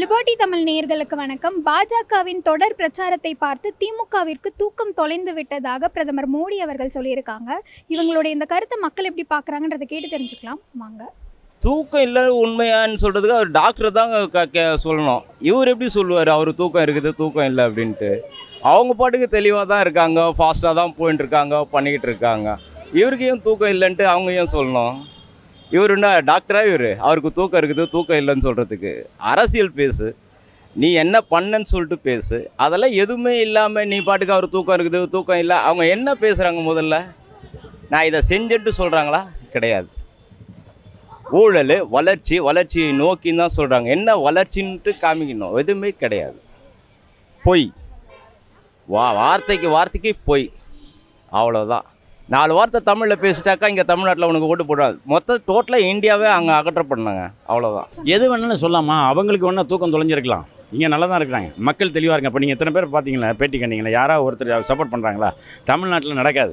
Liberty Tamil நேயர்களுக்கு வணக்கம். பாஜகவின் தொடர் பிரச்சாரத்தை பார்த்து திமுகவிற்கு தூக்கம் தொலைந்து விட்டதாக பிரதமர் மோடி அவர்கள் சொல்லியிருக்காங்க. இவங்களுடைய இந்த கருத்தை மக்கள் எப்படி பார்க்குறாங்கன்றதை கேட்டு தெரிஞ்சுக்கலாம். வாங்க. தூக்கம் இல்லை உண்மையான்னு சொல்கிறதுக்கு அவர் டாக்டர் தான் க கே சொல்லணும். இவர் எப்படி சொல்லுவார்? அவர் தூக்கம் இருக்குது தூக்கம் இல்லை அப்படின்ட்டு. அவங்க பாட்டுக்கு தெளிவாக தான் இருக்காங்க ஃபாஸ்ட்டாக தான் போயின்ட்டு இருக்காங்க பண்ணிக்கிட்டு இருக்காங்க. இவருக்கு ஏன் தூக்கம் இல்லைன்ட்டு அவங்க ஏன் சொல்லணும்? இவர் என்ன டாக்டரா இவர். அவருக்கு தூக்கம் இருக்குது தூக்கம் இல்லைன்னு சொல்கிறதுக்கு அரசியல் பேசு. நீ என்ன பண்ணன்னு சொல்லிட்டு பேசு. அதெல்லாம் எதுவுமே இல்லாமல் நீ பாட்டுக்கு அவர் தூக்கம் இருக்குது தூக்கம் இல்லை. அவங்க என்ன பேசுகிறாங்க முதல்ல? நான் இதை செஞ்சுட்டு சொல்கிறாங்களா கிடையாது. ஊழல் வளர்ச்சி வளர்ச்சியை நோக்கின்னு தான் சொல்கிறாங்க என்ன வளர்ச்சின்ட்டு காமிக்கணும். எதுவுமே கிடையாது. பொய். வா வார்த்தைக்கு வார்த்தைக்கு பொய். அவ்வளோதான் நாலு வார்த்தை தமிழில் பேசிட்டாக்கா இங்கே தமிழ்நாட்டில் உனக்கு ஓட்டு போடாது. மொத்த டோட்டலாக இந்தியாவே அங்கே அகற்ற பண்ணாங்க. அவ்வளோதான் எது வேணாலும் சொல்லாமா? அவங்களுக்கு வேணால் தூக்கம் தொலைஞ்சிருக்கலாம். இங்கே நல்லா தான் இருக்கிறாங்க. மக்கள் தெளிவாக இருக்காங்க. இப்போ நீங்கள் எத்தனை பேர் பார்த்தீங்களா பேட்டி கண்டிங்களா? யாராவது ஒருத்தர் சப்போர்ட் பண்ணுறாங்களா தமிழ்நாட்டில் நடக்காது.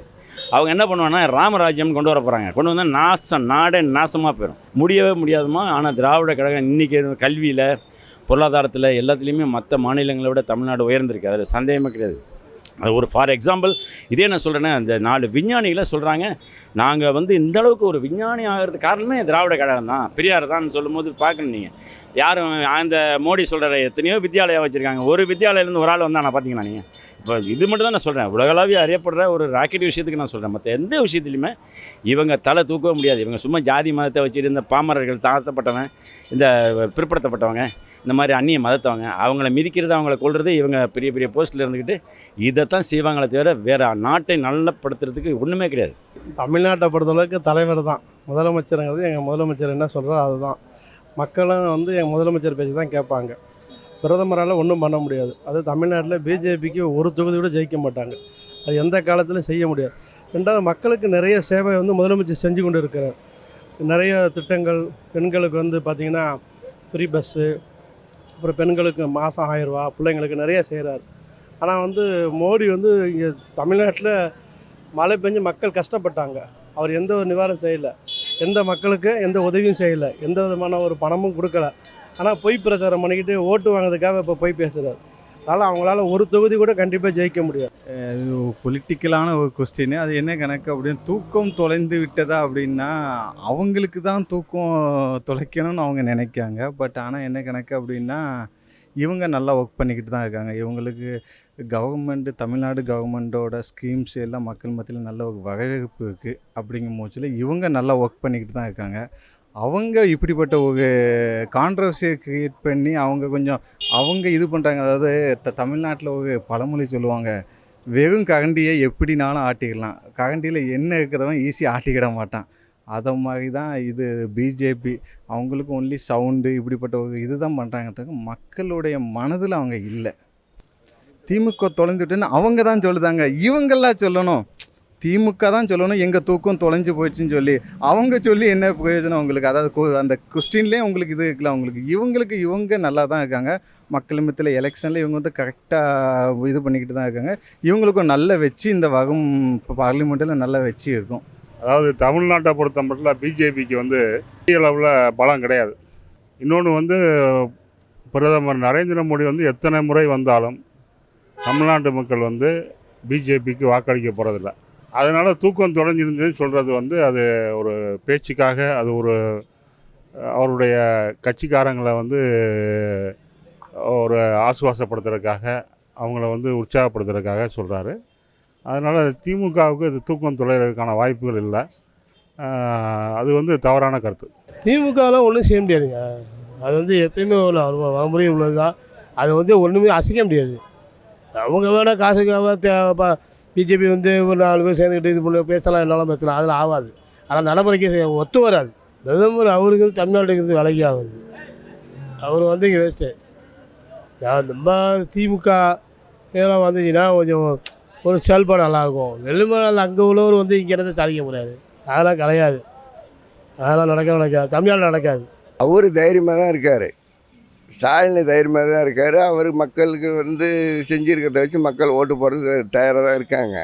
அவங்க என்ன பண்ணுவாங்கன்னா ராமராஜ்யம் கொண்டு வர போகிறாங்க கொண்டு வந்தால் நாசம் நாடே நாசமாக போயிடும் முடியவே முடியாதுமா. ஆனால் திராவிட கழகம் இன்றைக்கி கல்வியில் பொருளாதாரத்தில் எல்லாத்துலேயுமே மற்ற மாநிலங்களை விட தமிழ்நாடு உயர்ந்திருக்கு. அதில் சந்தேகமே கிடையாது. ஒரு ஃபார் எக்ஸாம்பிள் இதே நான் சொல்கிறேன்னா அந்த நாலு விஞ்ஞானிகளை சொல்கிறாங்க நாங்கள் வந்து இந்த அளவுக்கு ஒரு விஞ்ஞானி ஆகிறது காரணமே திராவிட கழகம் தான். பெரியார் தான் சொல்லும்போது பார்க்கணும் நீங்கள் யாரும் அந்த மோடி சொல்கிற எத்தனையோ வித்யாலயா வச்சுருக்காங்க. ஒரு வித்யாலயிலேருந்து ஒரு ஆள் வந்தால் நான் பார்த்தீங்களா நீங்கள் இப்போ இது மட்டும் தான் நான் சொல்கிறேன் உலகளாவிய அறியப்படுற ஒரு ராக்கெட் விஷயத்துக்கு நான் சொல்கிறேன் மற்ற எந்த விஷயத்துலையுமே இவங்க தலை தூக்கவே முடியாது. இவங்க சும்மா ஜாதி மதத்தை வச்சுட்டு இந்த பாமரர்கள் தாழ்த்தப்பட்டவன் இந்த பிற்படுத்தப்பட்டவங்க இந்த மாதிரி அந்நிய மதத்தவங்க அவங்கள மிதிக்கிறது அவங்கள கொள்வது இவங்க பெரிய பெரிய போஸ்ட்டில் இருந்துக்கிட்டு இதைத்தான் செய்வாங்களே தவிர வேறு நாட்டை நல்லப்படுத்துறதுக்கு ஒன்றுமே கிடையாது. தமிழ் தமிழ்நாட்டை பொறுத்தளவுக்கு தலைவர் தான். முதலமைச்சருங்கிறது எங்கள் முதலமைச்சர் என்ன சொல்கிறோ அதுதான். மக்களும் வந்து எங்கள் முதலமைச்சர் பேச்சு தான் கேட்பாங்க. பிரதமரால் ஒன்றும் பண்ண முடியாது. அது தமிழ்நாட்டில் பிஜேபிக்கு ஒரு தொகுதி கூட ஜெயிக்க மாட்டாங்க. அது எந்த காலத்திலும் செய்ய முடியாது. ரெண்டாவது மக்களுக்கு நிறைய சேவை வந்து முதலமைச்சர் செஞ்சு கொண்டு இருக்கிறார். நிறைய திட்டங்கள் பெண்களுக்கு வந்து பார்த்திங்கன்னா ஃப்ரீ பஸ்ஸு அப்புறம் பெண்களுக்கு மாதம் ஆயிரரூவா பிள்ளைங்களுக்கு நிறைய செய்கிறார் ஆனால் வந்து மோடி வந்து இங்கே தமிழ்நாட்டில் மழை பெஞ்சு மக்கள் கஷ்டப்பட்டாங்க. அவர் எந்த ஒரு நிவாரணம் செய்யலை. எந்த மக்களுக்கு எந்த உதவியும் செய்யலை. எந்த விதமான ஒரு பணமும் கொடுக்கல. ஆனால் பொய் பிரச்சாரம் பண்ணிக்கிட்டு ஓட்டு வாங்குறதுக்காக இப்போ பொய் பேசுகிறார் அதனால் அவங்களால ஒரு தொகுதி கூட கண்டிப்பாக ஜெயிக்க முடியாது. பொலிட்டிக்கலான ஒரு கொஸ்டின் அது என்ன கணக்கு அப்படின்னு தூக்கம் தொலைந்து விட்டதா அப்படின்னா அவங்களுக்கு தான் தூக்கம் தொலைக்கணும்னு அவங்க நினைக்காங்க. பட் ஆனால் என்ன கணக்கு அப்படின்னா இவங்க நல்லா ஒர்க் பண்ணிக்கிட்டு தான் இருக்காங்க. இவங்களுக்கு கவர்மெண்ட்டு தமிழ்நாடு கவர்மெண்ட்டோட ஸ்கீம்ஸ் எல்லாம் மக்கள் மத்தியில் நல்ல ஒரு வரவேற்பு இருக்குது அப்படிங்கும் போச்சில் இவங்க நல்லா ஒர்க் பண்ணிக்கிட்டு தான் இருக்காங்க. அவங்க இப்படிப்பட்ட ஒரு கான்ட்ரவர்சியை க்ரியேட் பண்ணி அவங்க கொஞ்சம் அவங்க இது பண்ணுறாங்க அதாவது த தமிழ்நாட்டில் ஒரு பழமொழி சொல்லுவாங்க. வெறும் கரண்டியை எப்படினாலும் ஆட்டிக்கலாம் கரண்டியில் என்ன இருக்கிறவன் ஈஸியாக ஆட்டிக்கிட மாட்டான். அதை மாதிரி தான் இது பிஜேபி அவங்களுக்கு ஒன்லி சவுண்டு இப்படிப்பட்ட ஒரு இதுதான் பண்ணுறாங்க தவிர மக்களுடைய மனதில் அவங்க இல்லை. திமுக தொலைஞ்சுட்டுன்னு அவங்க தான் சொல்லுதாங்க. இவங்கெல்லாம் சொல்லணும். திமுக தான் சொல்லணும். எங்கள் தூக்கம் தொலைஞ்சு போச்சுன்னு சொல்லி அவங்க சொல்லி என்ன பிரயோஜனம் உங்களுக்கு? அதாவது அந்த கொஸ்டின்லேயே உங்களுக்கு இது இருக்குல்ல அவங்களுக்கு. இவங்களுக்கு இவங்க நல்லா தான் இருக்காங்க. மக்கள் மத்தியில் எலெக்ஷனில் இவங்க வந்து கரெக்டாக இது பண்ணிக்கிட்டு தான் இருக்காங்க. இவங்களுக்கும் நல்ல வச்சு இந்த வகும் பார்லிமெண்ட்டில் நல்ல வச்சு இருக்கும். அதாவது தமிழ்நாட்டை பொறுத்த மட்டும் பிஜேபிக்கு வந்து பெரிய அளவில் பலம் கிடையாது. இன்னொன்று வந்து பிரதமர் நரேந்திர மோடி வந்து எத்தனை முறை வந்தாலும் தமிழ்நாட்டு மக்கள் வந்து பிஜேபிக்கு வாக்களிக்க போகிறதில்ல அதனால் தூக்கம் தொலைஞ்சிருந்ததுன்னு சொல்கிறது வந்து அது ஒரு பேச்சுக்காக அது ஒரு அவருடைய கட்சிக்காரங்களை வந்து ஒரு ஆசுவாசப்படுத்துறதுக்காக அவங்கள வந்து உற்சாகப்படுத்துறதுக்காக சொல்கிறாரு அதனால் திமுகவுக்கு இது தூக்கம் தொலைகிறதுக்கான வாய்ப்புகள் இல்லை. அது வந்து தவறான கருத்து. திமுகலாம் ஒன்றும் செய்ய முடியாதுங்க. அது வந்து எப்பயுமே உள்ள வர- உள்ளது தான் அதை வந்து ஒன்றுமே அசைக்க முடியாது. அவங்க வேணால் காசுக்காக பிஜேபி வந்து ஒரு நாலு பேர் சேர்ந்துக்கிட்டு இது பண்ணி பேசலாம் என்னாலும் பேசலாம் அதில் ஆகாது. ஆனால் நடைமுறைக்கு ஒத்து வராது. பிரதமர் அவருக்கு வந்து தமிழ்நாட்டுக்கு வந்து விலகி ஆகுது. அவர் வந்து இங்கே வேஸ்ட்டு நான் நம்ம திமுக இதெல்லாம் வந்துச்சுன்னா கொஞ்சம் ஒரு செயல்பாடு நல்லாயிருக்கும். வெள்ளுமலை அங்கே உள்ளவர் வந்து இங்கே இருந்து சாதிக்க முடியாது. அதெல்லாம் கிடையாது. அதெல்லாம் நடக்க நடக்காது. தமிழ்நாடு நடக்காது. அவர் தைரியமாக தான் இருக்கார். ஸ்டாலின் தைரியமாக தான் இருக்கார். அவர் மக்களுக்கு வந்து செஞ்சுருக்கிறத வச்சு மக்கள் ஓட்டு போடுறது தயாராக தான் இருக்காங்க.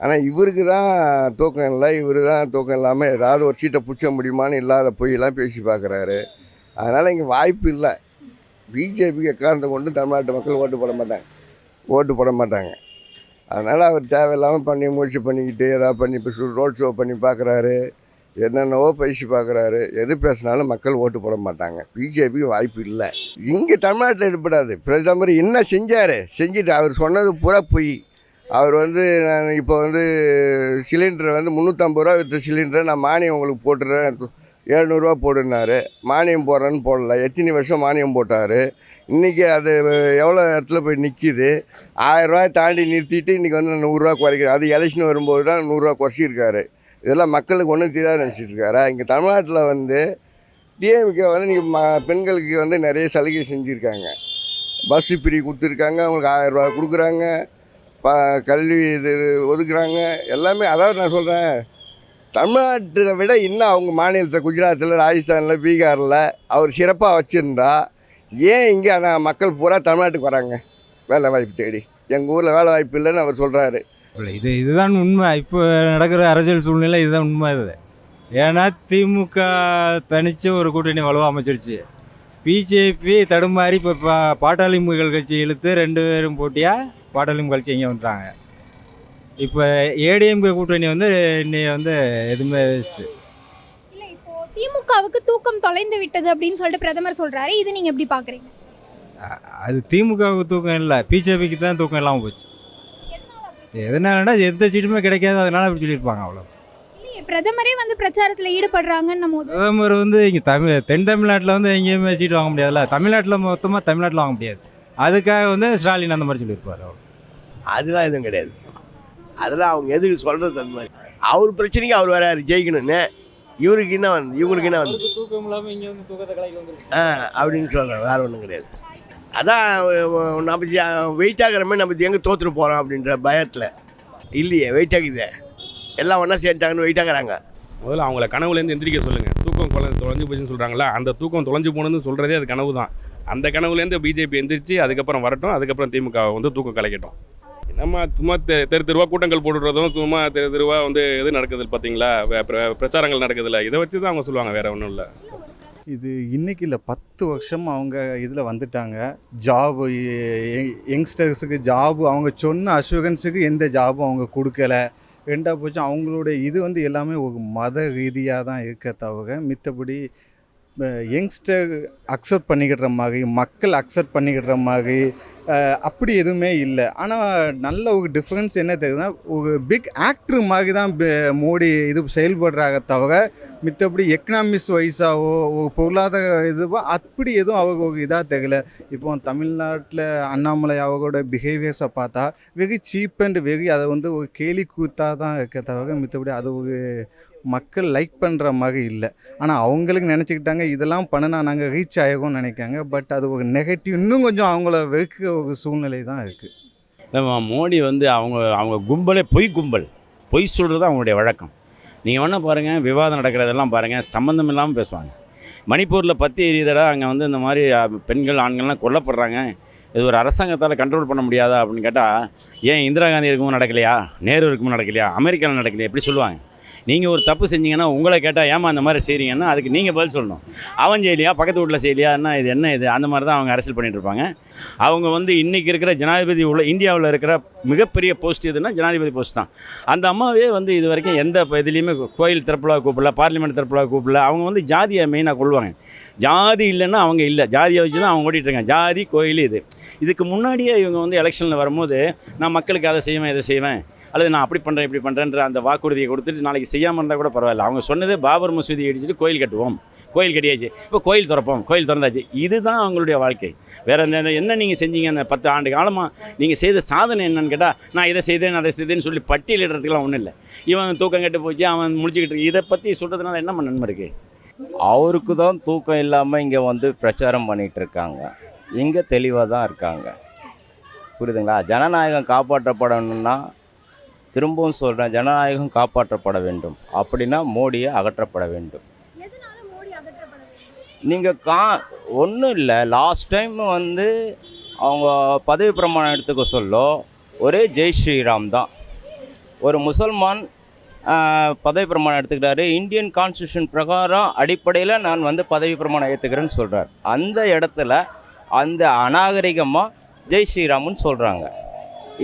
ஆனால் இவருக்கு தான் தூக்கம் இல்லை. இவர் தான் தூக்கம் இல்லாமல் ஏதாவது ஒரு சீட்டை பிடிச்ச முடியுமான்னு இல்லாத பொய்யெல்லாம் பேசி பார்க்குறாரு. அதனால் இங்கே வாய்ப்பு இல்லை. பிஜேபிக்கு எக்காரணத்தை கொண்டு தமிழ்நாட்டு மக்கள் ஓட்டு போட மாட்டாங்க. ஓட்டு போட மாட்டாங்க. அதனால் அவர் தேவையில்லாமல் பண்ணி முயற்சி பண்ணிக்கிட்டு ஏதாவது பண்ணி இப்போ ரோட் ஷோ பண்ணி பார்க்குறாரு என்னென்னவோ பேசி பார்க்குறாரு எது பேசினாலும் மக்கள் ஓட்டு போட மாட்டாங்க. பிஜேபிக்கு வாய்ப்பு இல்லை. இங்கே தமிழ்நாட்டில் ஏற்படாது பிரதமர் என்ன செஞ்சார்? செஞ்சுட்டு அவர் சொன்னது பூரா பொய். அவர் வந்து நான் இப்போ வந்து சிலிண்டரை வந்து முந்நூற்றம்பது ரூபா விற்ற சிலிண்டரை நான் மானியம் உங்களுக்கு போட்டுறேன். ஏழ்நூறுவா போடுனாரு. மானியம் போடுறேன்னு போடல. எத்தனை வருஷம் மானியம் போட்டார். இன்றைக்கி அது எவ்வளோ இடத்துல போய் நிற்கிது ஆயிரரூவாய் தாண்டி நிறுத்திட்டு இன்றைக்கி வந்து நூறுரூவா குறைக்கிறேன். அது எலெக்ஷன் வரும்போது தான் நூறுரூவா குறைச்சிருக்காரு. இதெல்லாம் மக்களுக்கு ஒன்றும் தெரியாது நினச்சிட்டு இருக்காரா? இங்கே தமிழ்நாட்டில் வந்து டிஎம்கே வந்து நீங்கள் ம பெண்களுக்கு வந்து நிறைய சலுகை செஞ்சுருக்காங்க. பஸ்ஸு ஃப்ரீ கொடுத்துருக்காங்க. அவங்களுக்கு ஆயிரரூவா கொடுக்குறாங்க. ப கல்வி இது ஒதுக்குறாங்க. எல்லாமே அதாவது நான் சொல்கிறேன் தமிழ்நாட்டை விட இன்னும் அவங்க மாநிலத்தில் குஜராத்தில் ராஜஸ்தானில் பீகாரில் அவர் சிறப்பாக வச்சுருந்தா ஏன் இங்கே ஆனால் மக்கள் பூரா தமிழ்நாட்டுக்கு வராங்க? வேலை வாய்ப்பு தேடி. எங்கள் ஊரில் வேலை வாய்ப்பு இல்லைன்னு அவர் சொல்கிறாரு இல்லை இது இதுதான் உண்மை. இப்போ நடக்கிற அரசியல் சூழ்நிலை இதுதான் உண்மை இது ஏன்னா திமுக தனித்து ஒரு கூட்டணி வலுவாக அமைச்சிருச்சு. பிஜேபி தடுமாறி இப்போ பா பாட்டாளி மக்கள் கட்சி இழுத்து ரெண்டு பேரும் போட்டியாக பாட்டாளி மக்கள் கட்சி இங்கே வந்துட்டாங்க. இப்போ ஏடிஎம்கே கூட்டணி வந்து இன்னைக்கு வந்து எதுவுமே வேஸ்ட்டு. இல்லை இப்போ திமுகவுக்கு தூக்கம் தொலைந்து விட்டது அப்படின்னு சொல்லிட்டு பிரதமர் சொல்றாரு. இது நீங்க எப்படி பாக்குறீங்க? அது திமுகவுக்கு தூக்கம் இல்லை. பிஜேபிக்கு தான் தூக்கம் இல்லாமல் போச்சு. எதனாலனா எந்த சீட்டுமே கிடைக்காது. அதனால அப்படி சொல்லியிருப்பாங்க அவ்வளோ பிரதமரே வந்து பிரச்சாரத்துல ஈடுபடுறாங்கன்னும் போது. பிரதமர் வந்து இங்கே தமிழ் தென் தமிழ்நாட்டில் வந்து எங்கேயுமே சீட் வாங்க முடியாதுல்ல. தமிழ்நாட்டில் மொத்தமாக தமிழ்நாட்டில் வாங்க முடியாது. அதுக்காக வந்து ஸ்டாலின் அந்த மாதிரி சொல்லியிருப்பார் அதெல்லாம் எதுவும் கிடையாது. அதெல்லாம் அவங்க எதுக்கு சொல்கிறது அந்த மாதிரி? அவர் பிரச்சனைக்கு அவர் வராரு ஜெயிக்கணும்னு. இவருக்கு என்ன வந்து இவங்களுக்கு என்ன வந்து தூக்கம் இல்லாமல் இங்கே வந்து தூக்கத்தை கலைக்கு வந்து ஆ அப்படின்னு சொல்கிறேன் வேறு ஒன்றும் கிடையாது. அதான் நம்ம வெயிட் ஆகிற மாதிரி நம்ம எங்கே தோற்றுட்டு போகிறோம் அப்படின்ற பயத்தில். இல்லையே வெயிட் ஆகுது. எல்லாம் ஒன்றா சேர்ந்துட்டாங்கன்னு வெயிட் ஆகிறாங்க. முதல்ல அவங்கள கனவுலேருந்து எந்திரிக்க சொல்லுங்கள் தூக்கம் கொலை தொலைஞ்சு போச்சுன்னு சொல்கிறாங்களா அந்த தூக்கம் தொலைஞ்சு போனதுன்னு சொல்கிறதே அது கனவு தான் அந்த கனவுலேருந்து பிஜேபி எந்திரிச்சு அதுக்கப்புறம் வரட்டும் அதுக்கப்புறம் திமுக வந்து தூக்கம் கலைக்கட்டும். நம்ம சும்மா தெ- தெரு தெருவா கூட்டங்கள் போட்டுடுறதும் சும்மா தெரு தெருவா வந்து எது நடக்குது பார்த்தீங்களா வே- பிர- பிரச்சாரங்கள் நடக்குதுல்ல இதை வச்சு தான் அவங்க சொல்லுவாங்க வேற ஒன்றும் இல்லை. இது இன்னைக்கு இல்லை பத்து வருஷம் அவங்க இதில் வந்துட்டாங்க. ஜாபு யங்ஸ்டர்ஸுக்கு ஜாபு அவங்க சொன்ன அஷூரன்ஸுக்கு எந்த ஜாபும் அவங்க கொடுக்கல. ரெண்டா போச்சு அவங்களுடைய இது வந்து எல்லாமே ஒரு மத ரீதியாக தான் இருக்க தவிர மித்தபடி யங்ஸ்டர் அக்செப்ட் பண்ணிக்கிற மாதிரி மக்கள் அக்செப்ட் பண்ணிக்கிற மாதிரி அப்படி எதுவுமே இல்லை. ஆனால் நல்ல ஒரு டிஃப்ரென்ஸ் என்ன தெரியுதுன்னா ஒரு பிக் ஆக்டர் மாதிரி தான் மோடி இது செயல்படுறாங்க தவிர மித்தபடி எக்கனாமிக்ஸ் வைஸாவோ ஒரு பொருளாதார இதுவோ அப்படி எதுவும் அவங்க ஒரு இதாக தெரியல. இப்போ தமிழ்நாட்டில் அண்ணாமலை அவங்களோட பிஹேவியர்ஸை பார்த்தா வெகு சீப் அண்ட் வெகு அதை வந்து ஒரு கேலி கூத்தாக தான் இருக்க தவிர மித்தபடி அது ஒரு மக்கள் லைக் பண்ணுற மாதிரி இல்லை. ஆனால் அவங்களுக்கு நினச்சிக்கிட்டாங்க இதெல்லாம் பண்ணினா நாங்கள் ரீச் ஆகிருக்கோம்னு நினைக்காங்க. பட் அது ஒரு நெகட்டிவ் இன்னும் கொஞ்சம் அவங்கள வெறுக்கிற ஒரு சூழ்நிலை தான் இருக்குது நம்ம மோடி வந்து அவங்க அவங்க கும்பலே பொய் கும்பல். பொய் சொல்கிறது அவங்களுடைய வழக்கம். நீங்கள் வேணால் பாருங்கள் விவாதம் நடக்கிறதெல்லாம் பாருங்கள் சம்மந்தம் இல்லாமல் பேசுவாங்க. மணிப்பூரில் பற்றி எரியுதடா அங்கே வந்து இந்த மாதிரி பெண்கள் ஆண்கள்லாம் கொல்லப்படுறாங்க. இது ஒரு அரசாங்கத்தால் கண்ட்ரோல் பண்ண முடியாதா அப்படின்னு கேட்டால் ஏன் இந்திரா காந்தி இருக்குமோ நடக்கலையா? நேரு இருக்கும்போது நடக்கலையா? அமெரிக்காவில் நடக்கலையா? எப்படி சொல்லுவாங்க. நீங்கள் ஒரு தப்பு செஞ்சீங்கன்னா உங்களை கேட்டால் ஏமா அந்த மாதிரி செய்கிறீங்கன்னா அதுக்கு நீங்கள் பதில் சொல்லணும். அவன் செய்யலையா? பக்கத்து வீட்டில் செய்யலையா? என்ன இது என்ன இது? அந்த மாதிரி தான் அவங்க அரசியல் பண்ணிட்டு இருப்பாங்க. அவங்க வந்து இன்றைக்கி இருக்கிற ஜனாதிபதி உள்ள இந்தியாவில் இருக்கிற மிகப்பெரிய போஸ்ட் எதுனா ஜனாதிபதி போஸ்ட் தான். அந்த அம்மாவே வந்து இது வரைக்கும் எந்த இதுலேயுமே கோயில் திறப்புலா கூப்பிடல பார்லிமெண்ட் திறப்புலா கூப்பிடல. அவங்க வந்து ஜாதியை மெயினாக கொள்வாங்க. ஜாதி இல்லைன்னா அவங்க இல்லை. ஜாதியை வச்சு தான் அவங்க ஓடிட்டு இருக்காங்க. ஜாதி கோயில் இது. இதுக்கு முன்னாடியே இவங்க வந்து எலெக்ஷனில் வரும்போது நான் மக்களுக்கு அதை செய்வேன் இதை செய்வேன். அல்லது நான் அப்படி பண்ணுறேன் இப்படி பண்ணுறேன்ற அந்த வாக்குறுதியை கொடுத்துட்டு நாளைக்கு செய்யாமல் இருந்தால் கூட பரவாயில்ல. அவங்க சொன்னது பாபர் மசூதி இடிச்சிட்டு கோயில் கட்டுவோம். கோயில் கட்டியாச்சு. இப்போ கோயில் திறப்போம். கோயில் திறந்தாச்சு. இதுதான் அவங்களுடைய வாழ்க்கை. வேறு என்ன என்ன நீங்கள் செஞ்சீங்க அந்த பத்து ஆண்டு காலமாக நீங்கள் செய்த சாதனை என்னன்னு கேட்டால் நான் இதை செய்தேன் அதை செய்தேன்னு சொல்லி பட்டியலிடுறதுக்குலாம் ஒன்றும் இல்லை. இவன் தூக்கம் கெட்டு போச்சு அவன் முடிச்சுக்கிட்டு இருக்கு. இதை பற்றி சொல்கிறதுனால என்னம்மா நன்மை இருக்குது அவருக்கு தான் தூக்கம் இல்லாமல் இங்கே வந்து பிரச்சாரம் பண்ணிகிட்டு இருக்காங்க. இங்கே தெளிவாக தான் இருக்காங்க. புரியுதுங்களா? ஜனநாயகம் காப்பாற்றப்படணும்னா திரும்பவும் சொல்கிறேன் ஜனநாயகம் காப்பாற்றப்பட வேண்டும். அப்படின்னா மோடியை அகற்றப்பட வேண்டும். நீங்கள் கா ஒன்றும் இல்லை. லாஸ்ட் டைம் வந்து அவங்க பதவி பிரமாணம் எடுத்துக்க சொல்ல ஒரே ஜெய் ஸ்ரீராம் தான். ஒரு முசல்மான் பதவி பிரமாணம் எடுத்துக்கிட்டாரு இந்தியன் கான்ஸ்டியூஷன் பிரகாரம் அடிப்படையில் நான் வந்து பதவி பிரமாணம் ஏற்றுக்கிறேன்னு சொல்கிறார் அந்த இடத்துல அந்த அநாகரிகமாக ஜெய் ஸ்ரீராம்னு சொல்கிறாங்க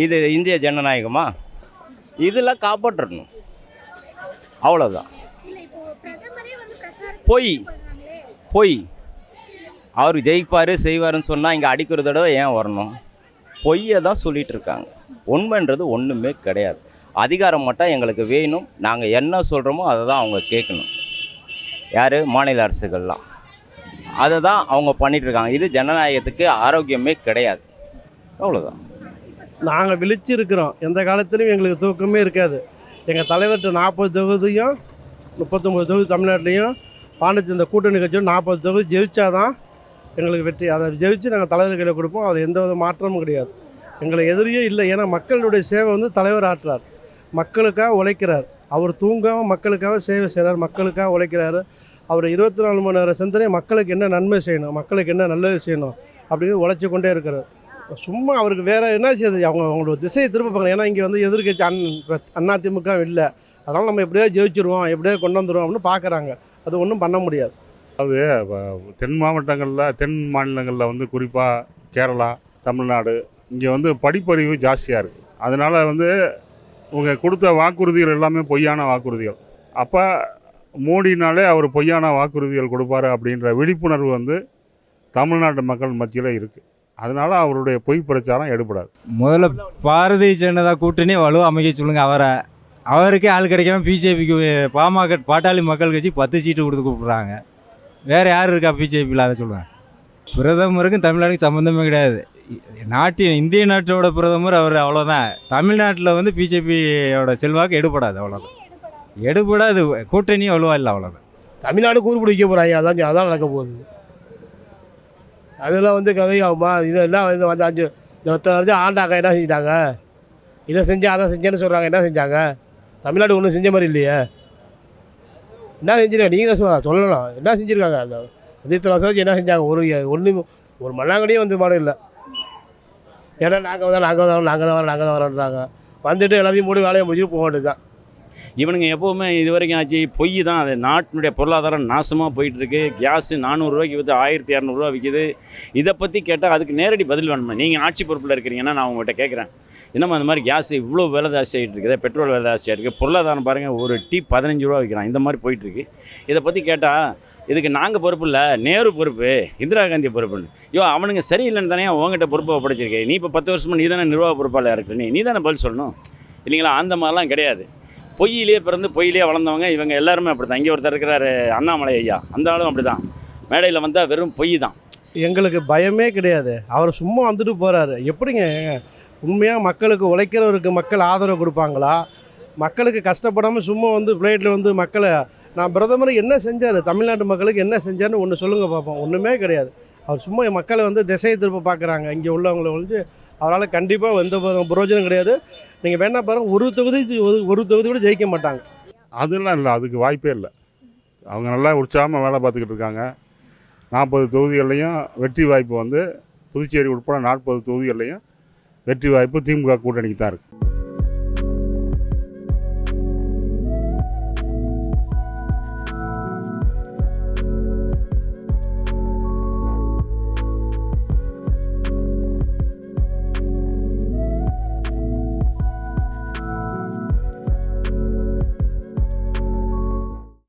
இது இந்திய ஜனநாயகமா? இதெல்லாம் காப்பாற்றணும். அவ்வளோதான் பொய். பொய். அவர் ஜெயிப்பார் செய்வாருன்னு சொன்னால் இங்கே அடிக்கிற தடவை ஏன் வரணும்? பொய்யை தான் சொல்லிகிட்டு இருக்காங்க. உண்மைன்றது ஒன்றுமே கிடையாது. அதிகாரம் மட்டும் எங்களுக்கு வேணும். நாங்கள் என்ன சொல்கிறோமோ அதை தான் அவங்க கேட்கணும். யார்? மாநில அரசுகள்லாம். அதை தான் அவங்க பண்ணிகிட்ருக்காங்க இருக்காங்க. இது ஜனநாயகத்துக்கு ஆரோக்கியமே கிடையாது. அவ்வளோதான் நாங்கள் விழிச்சிருக்கிறோம். எந்த காலத்துலையும் எங்களுக்கு தூக்கமே இருக்காது. எங்கள் தலைவர்கிட்ட நாற்பது தொகுதியும் முப்பத்தொம்பது தொகுதி தமிழ்நாட்டிலையும் பாண்டிச்சேரி இந்த கூட்டணி கட்சியும் நாற்பது தொகுதி ஜெயிச்சாதான் எங்களுக்கு வெற்றி. அதை ஜெயிச்சு நாங்கள் தலைவர் கையில் கொடுப்போம். அது எந்த வித மாற்றமும் கிடையாது. எங்களை எதிரியே இல்லை. ஏன்னா மக்களுடைய சேவை வந்து தலைவர் ஆற்றுறார். மக்களுக்காக உழைக்கிறார். அவர் தூங்காமல் மக்களுக்காக சேவை செய்கிறார் மக்களுக்காக உழைக்கிறாரு. அவர் இருபத்தி நாலு மணி நேரம் சிந்தனை மக்களுக்கு என்ன நன்மை செய்யணும்? மக்களுக்கு என்ன நல்லது செய்யணும்? அப்படின்னு உழைச்சி கொண்டே இருக்கிறார். சும்மா அவருக்கு வேறு என்ன செய்யுது அவங்க அவங்களோட திசையை திரும்ப பார்க்கணும். ஏன்னா இங்கே வந்து எதிர்கட்சி அன் அண்ணா திமுக இல்லை. அதனால் நம்ம எப்படியோ ஜெயிச்சிருவோம் எப்படியோ கொண்டு வந்துடுவோம் அப்படின்னு பார்க்குறாங்க. அது ஒன்றும் பண்ண முடியாது. தென் மாவட்டங்களில் தென் மாநிலங்களில் வந்து குறிப்பாக கேரளா தமிழ்நாடு இங்கே வந்து படிப்பறிவு ஜாஸ்தியாக இருக்குது அதனால் வந்து உங்கள் கொடுத்த வாக்குறுதிகள் எல்லாமே பொய்யான வாக்குறுதிகள். அப்போ மோடினாலே அவர் பொய்யான வாக்குறுதிகள் கொடுப்பாரு அப்படின்ற விழிப்புணர்வு வந்து தமிழ்நாட்டு மக்கள் மத்தியில் இருக்குது அதனால் அவருடைய பொய் பிரச்சாரம் எடுபடாது. முதல்ல பாரதிய ஜனதா கூட்டணி வலுவாக அமைக்க சொல்லுங்க அவரை. அவருக்கே ஆள் கிடைக்காம பிஜேபிக்கு பாமக பாட்டாளி மக்கள் கட்சி பத்து சீட்டு கொடுத்து கூப்பிட்றாங்க. வேறு யார் இருக்கா பிஜேபியில் அதை சொல்லுவேன் பிரதமருக்கும் தமிழ்நாடுக்கும் சம்மந்தமே கிடையாது. நாட்டின் இந்திய நாட்டோட பிரதமர் அவர் அவ்வளோதான் தமிழ்நாட்டில் வந்து பிஜேபியோட செல்வாக்கு எடுபடாது அவ்வளோதான் எடுபடாது. கூட்டணி அவ்வளோவா இல்லை அவ்வளோதான் தமிழ்நாடு கூறுபடி வைக்க போகிறாங்க அதான் அதான் நடக்க போகுது. அதெல்லாம் வந்து கதையாகுமா? இதெல்லாம் வந்து வந்து அஞ்சு ஒருத்தர் வந்து ஆண்டாங்க என்ன செஞ்சிட்டாங்க? இதை செஞ்சு அதை செஞ்சேன்னு சொல்கிறாங்க என்ன செஞ்சாங்க? தமிழ்நாடு ஒன்றும் செஞ்ச மாதிரி இல்லையே. என்ன செஞ்சிருக்காங்க? நீங்கள் தான் சொல்லலாம் சொல்லலாம். என்ன செஞ்சுருக்காங்க? அந்த இத்தனை வருஷம் வச்சு என்ன செஞ்சாங்க? ஒரு ஒன்றும் ஒரு மண்ணாங்கடியும் வந்து மாடம் இல்லை. ஏன்னா நாங்கள் தான் நாங்கள் தான் நாங்கள் தான் வரோம் நாங்கள் தான் வரோன்றாங்க வந்துட்டு எல்லாத்தையும் மூடி வேலையை முடிச்சுட்டு போக வேண்டியது தான் இவனுங்க எப்போவுமே இது வரைக்கும் ஆச்சு பொய் தான். அது நாட்டினுடைய பொருளாதாரம் நாசமாக போயிட்டுருக்கு. கேஸு நானூறுரூவாய்க்கு விற்று ஆயிரத்தி இரநூறுவா விற்கிது இதை பற்றி கேட்டால் அதுக்கு நேரடி பதில் வேணுமா? நீங்கள் ஆட்சி பொறுப்பில் இருக்கிறீங்கன்னா நான் உங்கள்கிட்ட கேட்குறேன். என்னம்மா இந்த மாதிரி கேஸ் இவ்வளோ விலை ஜாஸ்தியாகிட்டு இருக்குது. பெட்ரோல் விலை ஜாஸ்தியாக இருக்குது. பொருளாதாரம் பாருங்கள் ஒரு டீ பதினஞ்சு ரூபா விற்கிறான். இந்த மாதிரி போயிட்டுருக்கு இதை பற்றி கேட்டால் இதுக்கு நாங்கள் பொறுப்பு இல்லை நேரு பொறுப்பு இந்திரா காந்தி பொறுப்புன்னு ஐயோ அவனுங்க சரியில்லைன்னு தானே உங்ககிட்ட பொறுப்பை படைச்சிருக்கேன் நீ இப்போ பத்து வருஷமா நீ தானே நிர்வாக பொறுப்பாளர் இருக்கிற? நீ நீ தானே பதில் சொல்லணும்? இல்லைங்களா? அந்த மாதிரிலாம் கிடையாது. பொய்யிலே பிறந்து பொய்யிலே வளர்ந்தவங்க இவங்க எல்லாருமே அப்படி தான் இங்கே ஒருத்தர் இருக்கிறாரு அண்ணாமலை ஐயா. அந்த ஆளும் அப்படி தான் மேடையில் வந்தால் வெறும் பொய் தான். எங்களுக்கு பயமே கிடையாது. அவர் சும்மா வந்துட்டு போகிறாரு எப்படிங்க? உண்மையாக மக்களுக்கு உழைக்கிறவருக்கு மக்கள் ஆதரவு கொடுப்பாங்களா? மக்களுக்கு கஷ்டப்படாமல் சும்மா வந்து ஃப்ளைட்டில் வந்து மக்களை நான் பிரதமர் என்ன செஞ்சார்? தமிழ்நாட்டு மக்களுக்கு என்ன செஞ்சார்னு ஒன்று சொல்லுங்கள் பார்ப்போம் ஒன்றுமே கிடையாது. அவர் சும்மா மக்களை வந்து திசையை திருப்ப பார்க்குறாங்க. இங்கே உள்ளவங்களை வந்து அவரால் கண்டிப்பாக எந்த ஒரு பிரயோஜனம் கிடையாது. நீங்கள் வேணா பாருங்கள் ஒரு தொகுதி ஒரு- ஒரு தொகுதி கூட ஜெயிக்க மாட்டாங்க. அதெல்லாம் இல்லை அதுக்கு வாய்ப்பே இல்லை. அவங்க நல்லா உற்சாகமாக வேலை பார்த்துக்கிட்டு இருக்காங்க. நாற்பது தொகுதிகள்லையும் வெற்றி வாய்ப்பு வந்து புதுச்சேரி உட்பட நாற்பது தொகுதிகள்லையும் வெற்றி வாய்ப்பு திமுக கூட்டணிக்கு தான் இருக்குது